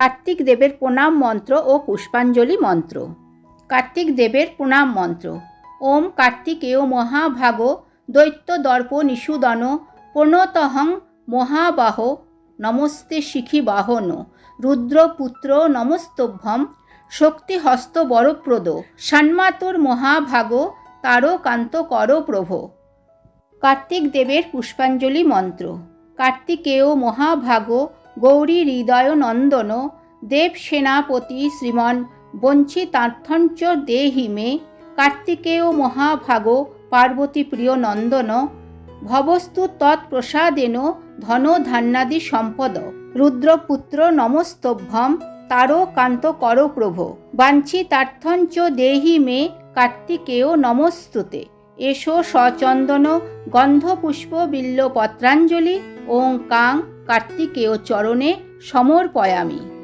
কার্তিক দেবের প্রণাম মন্ত্র ও পুষ্পাঞ্জলি মন্ত্র। কার্তিক দেবের প্রণাম মন্ত্র। ওম কার্তিকেয় মহাভাগ দৈত্য দর্প নিষুদন প্রণতহং মহাবাহ নমস্তে শিখি বাহন রুদ্রপুত্র নমস্তভ্যম শক্তিহস্ত বরপ্রদ ষণ্মাতর মহাভাগ তারকান্ত কর প্রভ। কার্তিক দেবের পুষ্পাঞ্জলি মন্ত্র। কার্তিকেয় মহাভাগ গৌরী হৃদয় নন্দন, দেব সেনাপতি শ্রীমন, বঞ্চিতার্থঞ্চ দেহি মে, কার্তিকেয় মহাভাগ, পার্বতী প্রিয় নন্দন, ভবস্তু তৎপ্রসাদেন ধন ধান্যাদি সম্পদ, রুদ্রপুত্র নমস্তভ্যম, তারো কান্ত কর প্রভ, বাঞ্ছিতার্থঞ্চ দেহি মে, কার্তিকেয় নমস্তুতে। এসো সচন্দন, গন্ধপুষ্প বিল্ল পত্রাঞ্জলি ওং কাং কার্তিকেয় চরণে সমর্পয়ামি।